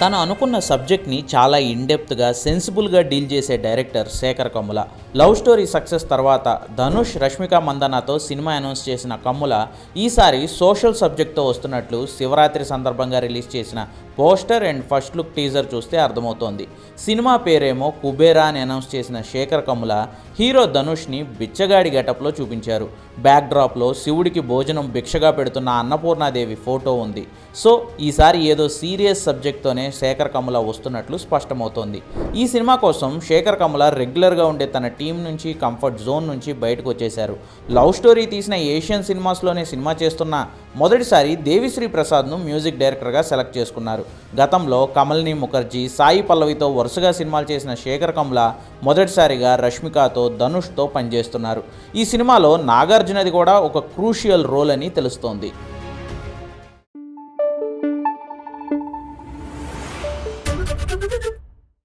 తను అనుకున్న సబ్జెక్ట్ని చాలా ఇన్డెప్త్గా సెన్సిబుల్గా డీల్ చేసే director Shekhar Kammula. Love story success తర్వాత ధనుష్ రష్మిక మందనాతో సినిమా అనౌన్స్ చేసిన కమ్ముల ఈసారి సోషల్ సబ్జెక్ట్తో వస్తున్నట్లు శివరాత్రి సందర్భంగా రిలీజ్ చేసిన poster and first look teaser చూస్తే అర్థమవుతోంది. సినిమా పేరేమో కుబేరా అని అనౌన్స్ చేసిన శేఖర్ కమ్ముల హీరో ధనుష్ని బిచ్చగాడి గెటప్లో చూపించారు. బ్యాక్డ్రాప్లో శివుడికి భోజనం భిక్షగా పెడుతున్న అన్నపూర్ణాదేవి ఫోటో ఉంది. సో ఈసారి ఏదో సీరియస్ సబ్జెక్ట్తోనే శేఖర్ కమల వస్తున్నట్లు స్పష్టమవుతోంది. ఈ సినిమా కోసం శేఖర్ కమల రెగ్యులర్గా ఉండే తన టీం నుంచి కంఫర్ట్ జోన్ నుంచి బయటకు వచ్చేశారు. లవ్ స్టోరీ తీసిన ఏషియన్ సినిమాస్లోనే సినిమా చేస్తున్న మొదటిసారి దేవిశ్రీ ప్రసాద్ను మ్యూజిక్ డైరెక్టర్గా సెలెక్ట్ చేసుకున్నారు. గతంలో కమల్ని ముఖర్జీ సాయి పల్లవితో వరుసగా సినిమాలు చేసిన శేఖర్ కమ్ల మొదటిసారిగా రష్మికతో ధనుష్తో పనిచేస్తున్నారు. ఈ సినిమాలో నాగార్జునది కూడా ఒక క్రూషియల్ రోల్ అని తెలుస్తోంది.